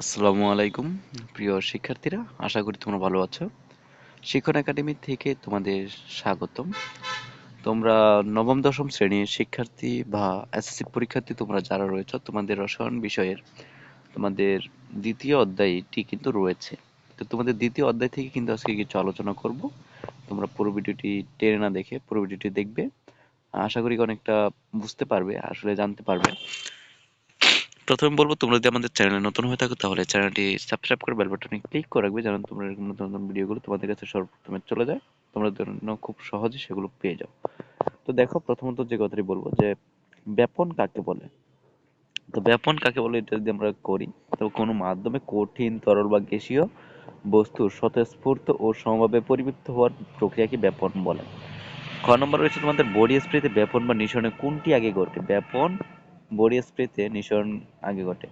আসসালামু আলাইকুম, প্রিয় শিক্ষার্থীরা। আশা করি তোমরা ভালো আছো। শিক্ষণ একাডেমি থেকে তোমাদের স্বাগতম। তোমরা নবম, দশম শ্রেণির শিক্ষার্থী বা এসএসসি পরীক্ষার্থী তোমরা যারা রয়েছে, তোমাদের রসায়ন বিষয়ের তোমাদের দ্বিতীয় অধ্যায়টি কিন্তু রয়েছে। তো তোমাদের দ্বিতীয় অধ্যায় থেকে কিন্তু আজকে কিছু আলোচনা করব। তোমরা পুরো ভিডিওটি টেনে না দেখে পুরো ভিডিওটি দেখবে। আশা করি অনেকটা বুঝতে পারবে, আসলে জানতে পারবে। প্রথমে বলব, তোমরা যদি আমাদের চ্যানেলে নতুন হয়ে থাকো, তাহলে চ্যানেলটি সাবস্ক্রাইব করে বেল বাটনে ক্লিক করে রাখবে, যেন তোমরা এরকম নতুন নতুন ভিডিওগুলো তোমাদের কাছে সর্বপ্রথমে চলে যায়। তোমরা যেন খুব সহজে সেগুলো পেয়ে যাও। তো দেখো, প্রথমত যে কথাটি বলব যে, ব্যাপন কাকে বলে? তো ব্যাপন কাকে বলে এটা যদি আমরা করি, তো কোনো মাধ্যমে কঠিন, তরল বা গ্যাসীয় বস্তুর স্বতঃস্ফূর্ত ও সমভাবে পরিবৃত্ত হওয়ার প্রক্রিয়াকে ব্যাপন বলে। খ নম্বর রয়েছে তোমাদের বডি স্প্রেতে ব্যাপন বা নিঃসরণে কোনটি আগে ঘটে? ব্যাপন বডি স্প্রেতে নিঃসরণ আগে ঘটে।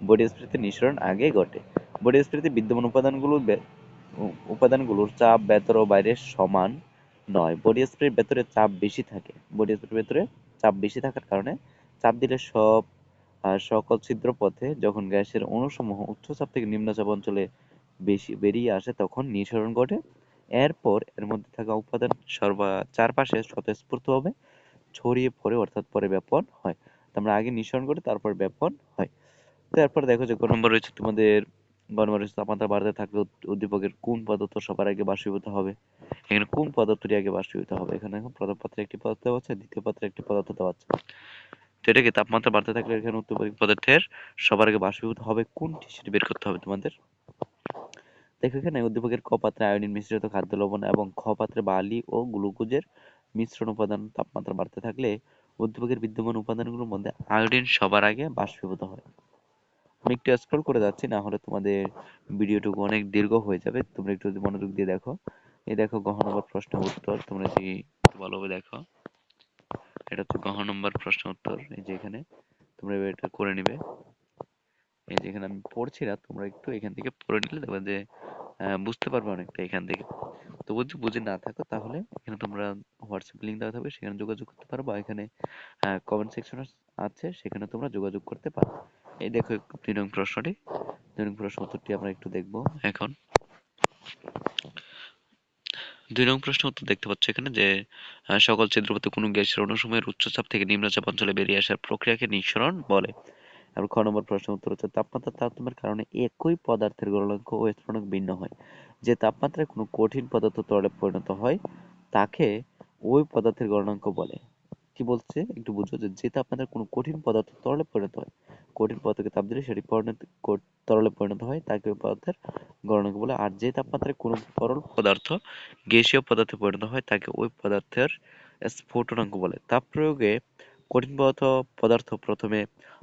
বডি স্প্রেতে নিঃসরণ আগে ঘটে। বডি স্প্রেতে বিদ্যমান উপাদানগুলো উপাদানগুলোর চাপ, ভেতর ও বাইরে সমান নয়। বডি স্প্রের ভেতরে চাপ বেশি থাকে। বডি স্প্রের ভেতরে চাপ বেশি থাকার কারণে চাপ দিলে সব সকল ছিদ্র পথে যখন গ্যাসের অণুসমূহ উচ্চ চাপ থেকে নিম্ন চাপ অঞ্চলে বেশি, বেরিয়ে আসে তখন নিঃসরণ ঘটে। এরপর এর মধ্যে থাকা উপাদান সর্বা, চারপাশে স্বতঃস্ফূর্তভাবে ছড়িয়ে পড়ে, অর্থাৎ পরে ব্যাপন হয়। আমরা আগে নিঃসরণ করি তারপর ব্যাপন হয়। তারপর দেখো যে গ নম্বর রয়েছে তোমাদের গ রয়েছে, তাপমাত্রা বাড়তে থাকলে উদ্দীপকের কোন পদার্থ সবার আগে বাষ্পীভূত হবে? এখানে কোন পদার্থটি আগে বাষ্পীভূত হবে? এখানে এখন প্রথম পাত্রে একটি পদার্থ দেওয়া আছে, দ্বিতীয় পাত্রে একটি পদার্থ দেওয়া আছে। তো এটাকে তাপমাত্রা বাড়তে থাকলে এখানে উদ্দীপক পদার্থের সবার আগে বাষ্পীভূত হবে কোনটি সেটি বের করতে হবে তোমাদের? দেখো এখানে উদ্দীপকের ক পাত্রে আয়োডিন মিশ্রিত খাদ্য লবণ এবং খ পাত্রে বালি ও গ্লুকোজের মিশ্রণ উপাদান তাপমাত্রা বাড়তে থাকলে উদ্দীপকের বিদ্যমান উপাদানগুলোর মধ্যে আয়োডিন সবার আগে বাষ্পীভূত হয়। আমি একটু স্ক্রল করে যাচ্ছি না হলে তোমাদের ভিডিওটুকু অনেক দীর্ঘ হয়ে যাবে। তোমরা একটু মনোযোগ দিয়ে দেখো। এই দেখো, গহ নম্বর প্রশ্নের উত্তর। তোমরা যদি ভালোভাবে দেখো। এটা হচ্ছে গহ নম্বর প্রশ্ন উত্তর। এই যে এখানে তোমরা এটা করে নিবে। এই যে এখানে আমি পড়ছি না, তোমরা একটু এখান থেকে পড়ে নিলে দেখবে যে বুঝতে পারবে অনেকটা এখান থেকে। তো যদি না থাকো তাহলে এখানে তোমরা হোয়াটসঅ্যাপ লিঙ্ক দেওয়া থাকবে, সেখানে যোগাযোগ করতে পারো বা এখানে কমেন্ট সেকশন আছে, সেখানে তোমরা যোগাযোগ করতে পারো। এই দেখো দুই নং প্রশ্নটি। দুই নং প্রশ্ন উত্তরটি আমরা একটু দেখব এখন। দুই নং প্রশ্ন উত্তর দেখতে পাচ্ছ এখানে যে সকল ছিদ্রপথে কোনো গ্যাসের অনুসময়ের উচ্চচাপ থেকে নিম্নচাপ অঞ্চলে বেরিয়ে আসার প্রক্রিয়াকে নিঃসরণ বলে। এবং খ নম্বর প্রশ্ন উত্তর হচ্ছে তাপমাত্রার তারতম্যের কারণে একই পদার্থের গলনাঙ্ক ও স্ফুটনাঙ্ক ভিন্ন হয়। যে তাপমাত্রায় কোনো কঠিন পদার্থ তরলে পরিণত হয়, তাকে ওই পদার্থের গলনাঙ্ক বলে। কি বলছে? একটু বুঝো যে যে তাপমাত্রায় কোনো কঠিন পদার্থ তরলে পরিণত হয়, কঠিন পদার্থকে তাপ দিলে সেটি পরিণত তরলে পরিণত হয়, তাকে ওই পদার্থের গলনাঙ্ক বলে। আর যে তাপমাত্রায় কোনো তরল পদার্থ গ্যাসীয় পদার্থে পরিণত হয়, তাকে ওই পদার্থের স্ফুটনাঙ্ক বলে। তাপ প্রয়োগে কঠিন পদার্থ পদার্থ প্রথমে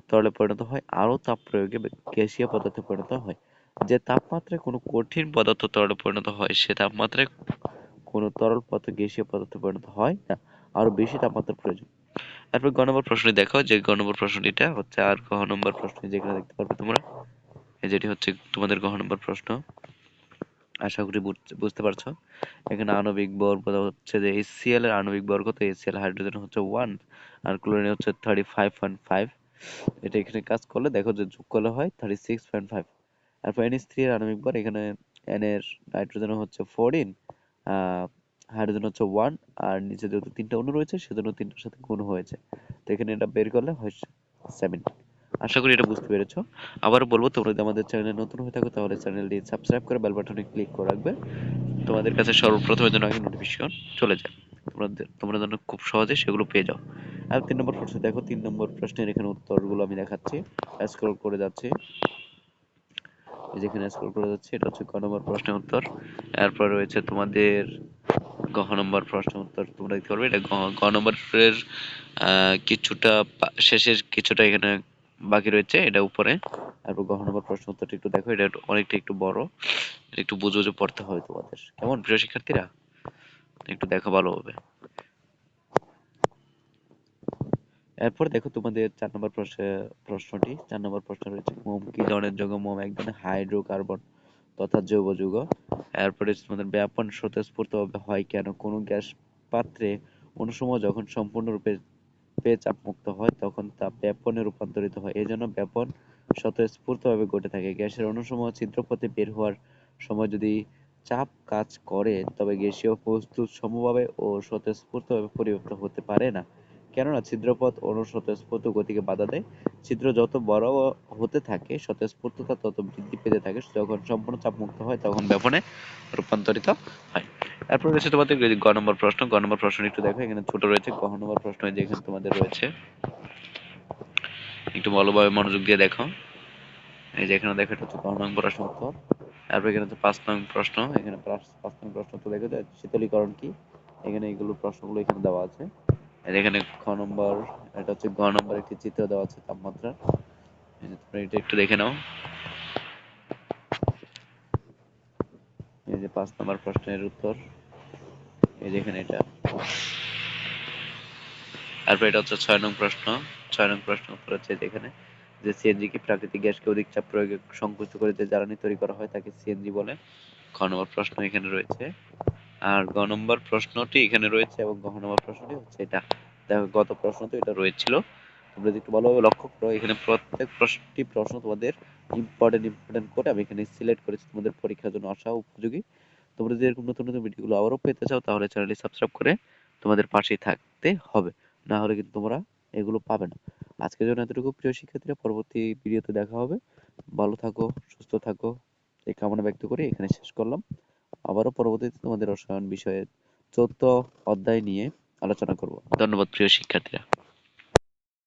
তরলে পরিণত হয়, আরও তাপ প্রয়োগে গ্যাসীয় পদার্থে পরিণত হয়। যে তাপমাত্রায় কোনো কঠিন পদার্থ তরলে পরিণত হয়, সে তাপমাত্রায় কোনো তরল পদার্থ গ্যাসীয় পদার্থে পরিণত হয় না। আরও বেশি তাপমাত্রা প্রয়োজন। তারপর গ নম্বর প্রশ্নটি দেখো। যে গ নম্বর প্রশ্নটিটা হচ্ছে আর গ নম্বর প্রশ্ন যেখানে দেখতে পারবে তোমরা যেটি হচ্ছে তোমাদের গ নম্বর প্রশ্ন। আশা করি বুঝতে পারছ। এখানে আণবিক ভর হচ্ছে যে HCl এর আণবিক ভর কত HCl হাইড্রোজেন হচ্ছে ওয়ান আর ক্লোরিন হচ্ছে থার্টি ফাইভ পয়েন্ট ফাইভ এটা এখানে কাজ করলে দেখো যে যোগ করলে হয় থার্টি সিক্স পয়েন্ট ফাইভ তারপর NH3 এর আণবিক ভর এখানে N এর নাইট্রোজেন হচ্ছে ফোরটিন হাইড্রোজেন হচ্ছে ওয়ান আর নিচে যেহেতু তিনটা অণু রয়েছে, সেজন্য তিনটার সাথে গুণ হয়েছে। তো এখানে এটা বের করলে হয় সেভেন আশা করি এটা বুঝতে পেরেছ। আবার বলব, তোমরা যদি আমাদের চ্যানেলে নতুন হয়ে থাকো, তাহলে চ্যানেলটি সাবস্ক্রাইব করে বেল বাটনে ক্লিক করে রাখবে। তোমাদের কাছে সর্বপ্রথমে যেন আগে নোটিফিকেশন চলে যায়। তোমাদের তোমরা যেন খুব সহজে সেগুলো পেয়ে যাও। আর তিন নম্বর প্রশ্ন, দেখো তিন নম্বর প্রশ্নের এখানে উত্তরগুলো আমি দেখাচ্ছি। স্ক্রল করে যাচ্ছি। যেখানে স্ক্রল করে যাচ্ছে, এটা হচ্ছে ক নম্বর প্রশ্নের উত্তর। এরপর রয়েছে তোমাদের গ নম্বর প্রশ্ন উত্তর। তোমরা দেখতে পারবে, এটা গ নম্বরের কিছুটা শেষের কিছুটা এখানে বাকি রয়েছে, এটা উপরে। তারপর গ নম্বর প্রশ্ন উত্তরটা একটু দেখো, এটা অনেকটা একটু বড়। একটু বুঝে বুঝে পড়তে হবে তোমাদের। কেমন প্রিয় শিক্ষার্থীরা? একটু দেখো ভালোভাবে। এরপর দেখো তোমাদের চার নম্বর প্রশ্নটি। চার নম্বর প্রশ্ন রয়েছে, মোম কি ধরনের যৌগ? মোম এক ধরনের হাইড্রোকার্বন তথা জৈব যৌগ। এরপরে তোমাদের ব্যাপন স্বতঃস্ফূর্তভাবে হয় কেন? কোনো গ্যাস পাত্রে অনুসময় যখন সম্পূর্ণরূপে চাপ মুক্ত হয়, তখন তা ব্যাপনে রূপান্তরিত হয়। এই জন্য ব্যাপন স্বতঃস্ফূর্তভাবে ঘটে থাকে। গ্যাসের অণুসমূহ ছিদ্রপথে বের হওয়ার সময় যদি চাপ কাজ করে, তবে গ্যাসীয় বস্তু সমভাবে ও স্বতঃস্ফূর্তভাবে পরিবর্তিত হতে পারে না। কেননা ছিদ্রপথ অণুর স্বতঃস্ফূর্ত গতিকে বাধা দেয়। ছিদ্র যত বড় হতে থাকে, স্বতঃস্ফূর্ততা তত বৃদ্ধি পেতে থাকে। যখন সম্পূর্ণ চাপ মুক্ত হয়, তখন ব্যাপনে রূপান্তরিত হয়। এরপর রয়েছে তোমাদের গ নম্বর প্রশ্ন। গ নম্বর প্রশ্ন একটু দেখো। এখানে ছোট রয়েছে। গ নম্বর প্রশ্ন যে এখানে তোমাদের রয়েছে। একটু ভালোভাবে মনোযোগ দিয়ে দেখো। এই যে এখানে দেখো, এটা হচ্ছে গ নং প্রশ্ন উত্তর। তারপর এখানে হচ্ছে পাঁচ নং প্রশ্ন, এখানে পাঁচ নং প্রশ্ন তো দেখো যে শীতলীকরণ কি? এখানে এইগুলো প্রশ্নগুলো এখানে দেওয়া আছে। এখানে খ নম্বর, এটা হচ্ছে গ নম্বর একটি চিত্র দেওয়া আছে তাপমাত্রা। তোমরা এটা একটু দেখে নাও। এই যে পাঁচ নম্বর প্রশ্নের উত্তর, এই যে এখানে এটা। তারপর এটা হচ্ছে ছয় নং প্রশ্ন, ছয় নং প্রশ্ন উত্তর হচ্ছে এখানে। যে সিএনজি কি প্রাকৃতিক গ্যাসকে অধিক চাপ প্রয়োগে সংকুচিত করে যে জ্বালানি তৈরি করা হয় তাকে সিএনজি বলে। খ নম্বর প্রশ্ন এখানে রয়েছে। আর গ নম্বর প্রশ্নটি এখানে রয়েছে এবং গ নম্বর প্রশ্নটি হচ্ছে এটা। দেখো, গত প্রশ্ন তো এটা রয়েছিল। তোমরা যদি একটু ভালোভাবে লক্ষ্য করো, এখানে প্রত্যেক প্রশ্নটি প্রশ্ন তোমাদের ইম্পর্টেন্ট ইম্পর্টেন্ট করে আমি এখানে সিলেক্ট করেছি তোমাদের পরীক্ষার জন্য আসা উপযোগী। তোমরা যদি এরকম নতুন নতুন ভিডিওগুলো আবারও পেতে চাও, তাহলে চ্যানেলটি সাবস্ক্রাইব করে তোমাদের পাশেই থাকতে হবে। না হলে কিন্তু তোমরা এগুলো পাবে না। আজকের জন্য এতটুকু। প্রিয় শিক্ষার্থীরা, পরবর্তী ভিডিওতে দেখা হবে। ভালো থাকো, সুস্থ থাকো। এই কামনা ব্যক্ত করে এখানে শেষ করলাম। আবারও পরবর্তীতে তোমাদের রসায়ন বিষয়ে চৌদ্দ অধ্যায় নিয়ে আলোচনা করব। ধন্যবাদ প্রিয় শিক্ষার্থীরা।